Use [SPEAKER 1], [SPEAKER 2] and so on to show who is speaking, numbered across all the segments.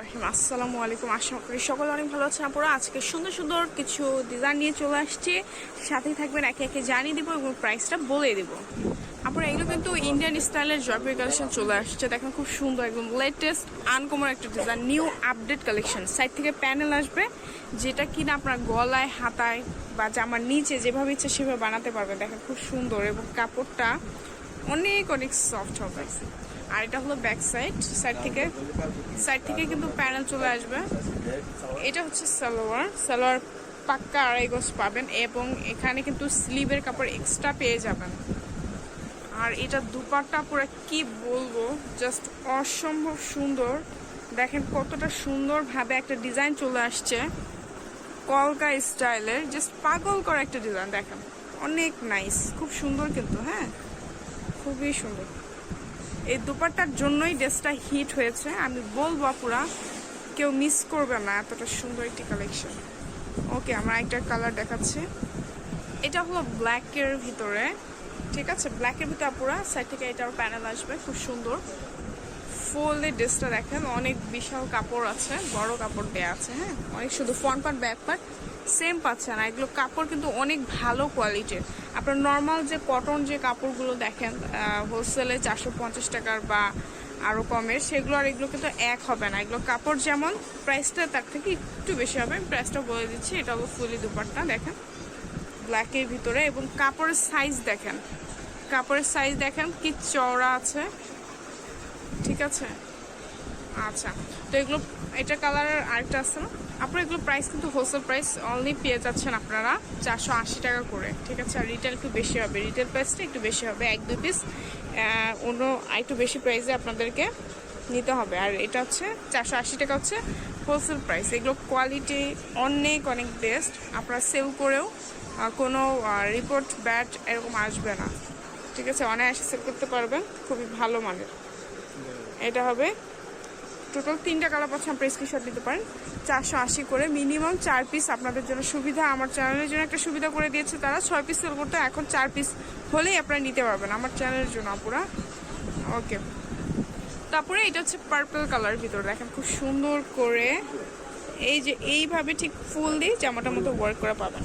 [SPEAKER 1] রহিম, আসসালামু আলাইকুম। আশা করি সকলে অনেক ভালো আছেন। আপনারা আজকে সুন্দর সুন্দর কিছু ডিজাইন নিয়ে চলে আসছে। সাথেই থাকবেন, একে একে জানিয়ে দিব এবং প্রাইসটা বলে দিব। আপনারা এগুলো কিন্তু ইন্ডিয়ান স্টাইলের জয়পুরি কালেকশন চলে আসছে। দেখেন, খুব সুন্দর একদম লেটেস্ট আনকমন একটা design new update collection side থেকে প্যানেল আসবে, যেটা কিনা আপনার গলায়, হাতায় বা জামার নিচে যেভাবে ইচ্ছে সেভাবে বানাতে পারবেন। দেখেন, খুব সুন্দর এবং কাপড়টা অনেক অনেক সফট হবে। আর এটা হলো ব্যাক সাইড সাইড থেকে সাইড থেকে কিন্তু প্যানেল চলে আসবে। এটা হচ্ছে সালোয়ার সালোয়ার পাক্কা আড়াই গজ পাবেন এবং এখানে কিন্তু স্লিভের কাপড় এক্সট্রা পেয়ে যাবেন। আর এটা দুপাট্টা পুরো কি বলব জাস্ট অসম্ভব সুন্দর। দেখেন কতটা সুন্দরভাবে একটা ডিজাইন চলে আসছে। কলকা স্টাইলের জাস্ট পাগল করা একটা ডিজাইন দেখেন। অনেক নাইস খুব সুন্দর কিন্তু হ্যাঁ? খুবই সুন্দর। এই দুপাট্টার জন্যই ড্রেসটা হিট হয়েছে। আমি বলব পুরা কেউ মিস করবে না এতটা সুন্দর একটি কালেকশন ওকে আমরা একটা কালার দেখাচ্ছি। এটা হলো ব্ল্যাকের ভিতরে। ঠিক আছে ব্ল্যাকের ভিতরে পুরা সাইড থেকে এটার প্যানেল আসবে, খুব সুন্দর। ফুললি ড্রেসটা দেখেন, অনেক বিশাল কাপড় আছে, বড় কাপড় দেওয়া আছে হ্যাঁ? অনেক শুধু front part back part same পাচ্ছেন না। এগুলো কাপড় কিন্তু অনেক ভালো কোয়ালিটির আপনার নর্মাল যে কটন যে কাপড়গুলো দেখেন হোলসেলে চারশো পঞ্চাশ টাকার বা আরও কমের, সেগুলো আর এগুলো কিন্তু এক হবে না। এগুলো কাপড় যেমন প্রাইসটা তার থেকে একটু বেশি হবে। আমি প্রাইসটা বলে দিচ্ছি, এটা হলো ফুলি দুপাট্টা, দেখেন। ব্ল্যাকের ভিতরে এবং কাপড়ের সাইজ দেখেন। কাপড়ের সাইজ দেখেন, কি চওড়া আছে। ঠিক আছে? আচ্ছা তো এগুলো, এটা কালারের আরেকটা আছে না? আপনার এগুলো প্রাইস কিন্তু হোলসেল প্রাইস অনলি পেয়ে যাচ্ছেন আপনারা চারশো আশি টাকা করে, ঠিক আছে? আর রিটেল একটু বেশি হবে। রিটেল প্রাইসটা একটু বেশি হবে, এক, দুই পিস অন্য একটু বেশি প্রাইসে আপনাদেরকে নিতে হবে। আর এটা হচ্ছে চারশো আশি টাকা হচ্ছে হোলসেল প্রাইস এগুলো কোয়ালিটি অনেক অনেক বেস্ট আপনারা সেল করেও কোনো রিপোর্ট ব্যাট এরকম আসবে না। ঠিক আছে? অনায়াসে সেল করতে পারবেন। খুবই ভালো মানের। এটা হবে টোটাল তিনটা কালার পাচ্ছেন, আপনি স্ক্রিনশট নিতে পারেন। চারশো আশি করে মিনিমাম চার পিস আপনাদের জন্য সুবিধা। আমার চ্যানেলের জন্য একটা সুবিধা করে দিয়েছে তারা। ছয় পিস সেল করতে এখন চার পিস হলেই আপনারা নিতে পারবেন আমার চ্যানেলের জন্য আপুরা। ওকে তারপরে এটা হচ্ছে পার্পল কালার ভিতরে। দেখেন খুব সুন্দর করে এই যে এইভাবে ঠিক ফুল দিয়ে জামাটার মতো ওয়ার্ক করা পাবেন।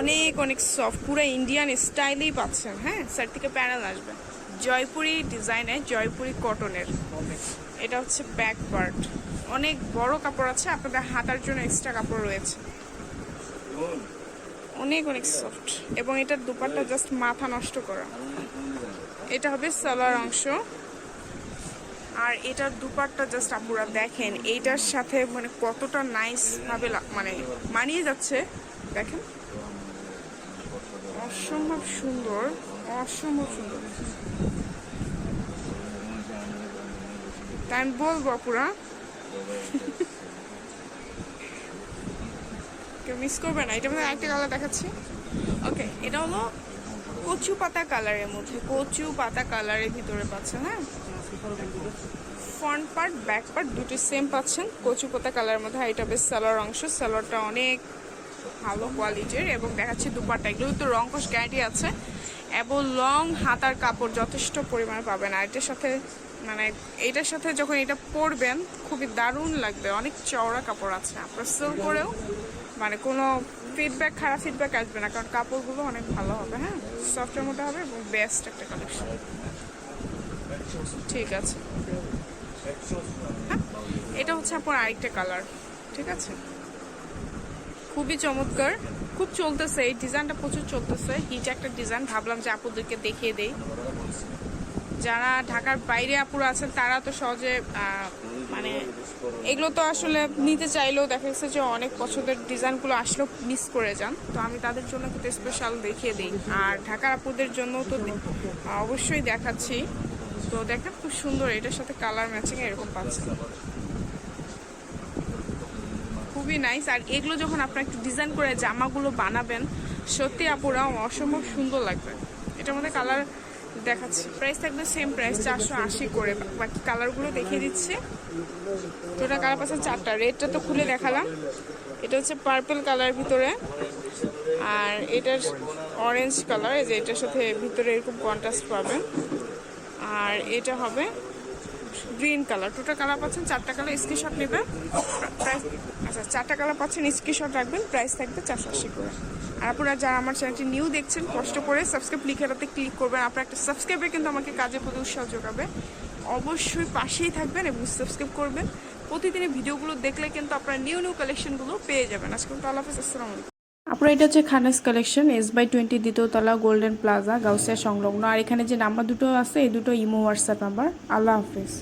[SPEAKER 1] অনেক অনেক সফট পুরো ইন্ডিয়ান স্টাইলেই পাচ্ছেন হ্যাঁ? সাইড থেকে প্যানেল আসবে। জয়পুরি ডিজাইনে জয়পুরি কটনের এটা হচ্ছে ব্যাক পার্ট অনেক বড় কাপড় আছে আপনাদের হাতার জন্য এক্সট্রা কাপড় রয়েছে। অনেক অনেক সফট এবং এটার দুপাট্টা জাস্ট মাথা নষ্ট করা। এটা হবে সালোয়ার অংশ। আর এটার দুপাট্টা জাস্ট আপনারা দেখেন এইটার সাথে মানে কতটা নাইস ভাবে মানে মানিয়ে যাচ্ছে। দেখেন। অসম্ভব সুন্দর অসম্ভব সুন্দর। তাই আমি বলব পুরা। কেউ মিস করবে না। এটা মধ্যে একটা কালার দেখাচ্ছি। ওকে এটা হলো কচু পাতা কালারের মধ্যে। কচু পাতা কালারের ভিতরে পাচ্ছেন হ্যাঁ? ফ্রন্ট পার্ট ব্যাক পার্ট দুটি সেম পাচ্ছেন। কচু পাতা কালারের মধ্যে এটা বেশ সালোয়ার অংশ। সালোয়ারটা অনেক ভালো কোয়ালিটির এবং দেখাচ্ছি দুপাট্টা। এগুলো তো রং কষ গ্যারান্টি আছে। এবং লং হাতার কাপড় যথেষ্ট পরিমাণে পাবেন। আর এটার সাথে মানে এইটার সাথে যখন এটা পরবেন, খুবই দারুণ লাগবে। অনেক চওড়া কাপড় আছে। আপনার সেল করেও মানে কোনো ফিডব্যাক খারাপ ফিডব্যাক আসবে না। কারণ কাপড়গুলো অনেক ভালো হবে হ্যাঁ? সফটের মধ্যে হবে এবং বেস্ট একটা কালেকশন ঠিক আছে। হ্যাঁ? এটা হচ্ছে আপনার আরেকটা কালার ঠিক আছে? খুবই চমৎকার। খুব চলতেছে। এই ডিজাইনটা প্রচুর চলতেছে। হিট একটা ডিজাইন ভাবলাম যে আপুদেরকে দেখিয়ে দেই। যারা ঢাকার বাইরে আপুরা আছেন, তারা তো সহজে মানে এগুলো তো আসলে নিতে চাইলেও দেখা গেছে যে অনেক পছন্দের ডিজাইনগুলো আসলেও মিস করে যান। তো আমি তাদের জন্য কিন্তু স্পেশাল দেখিয়ে দিই। আর ঢাকার আপুদের জন্য তো অবশ্যই দেখাচ্ছি। তো দেখেন খুব সুন্দর, এটার সাথে কালার ম্যাচিং এরকম পাচ্ছেন। খুবই নাইস আর এগুলো যখন আপনারা একটু ডিজাইন করে জামাগুলো বানাবেন, সত্যি আপুরা অসম্ভব সুন্দর লাগবে। এটার মধ্যে কালার দেখাচ্ছি। প্রাইস থাকবে সেম প্রাইস চারশো আশি করে। বাকি কালারগুলো দেখিয়ে দিচ্ছি। দুটা কালার পাচ্ছে চারটা। রেডটা তো খুলে দেখালাম। এটা হচ্ছে পার্পল কালার ভিতরে। আর এটার অরেঞ্জ কালার যে এটার সাথে ভিতরে এরকম কন্ট্রাস্ট পাবেন। আর এটা হবে গ্রিন কালার টোটাল কালার পাচ্ছেন চারটা কালার স্ক্রিনশট নেবেন। প্রাইস আচ্ছা চারটা কালার পাচ্ছেন স্ক্রিনশট রাখবেন। প্রাইস থাকবে চারশো আশি করে। আর আপনারা যারা আমার চ্যানেলটি নিউ দেখছেন, কষ্ট করে সাবস্ক্রাইব লিখেটাতে ক্লিক করবেন। আপনার একটা সাবস্ক্রাইবে কিন্তু আমাকে কাজে প্রতি উৎসাহ যোগাবে। অবশ্যই পাশেই থাকবেন এবং সাবস্ক্রাইব করবেন। প্রতিদিনের ভিডিওগুলো দেখলে কিন্তু আপনারা নিউ নিউ কালেকশনগুলো পেয়ে যাবেন। আজকে আল্লাহ হাফিজ, আসসালামু আলাইকুম। আপনার এটা হচ্ছে Khanas collection S by twenty দ্বিতীয় তলা গোল্ডেন প্লাজা গাউসিয়া সংলগ্ন। আর এখানে যে নাম্বার দুটো আছে, এই দুটো ইমো হোয়াটসঅ্যাপ নাম্বার আল্লাহ হাফিজ।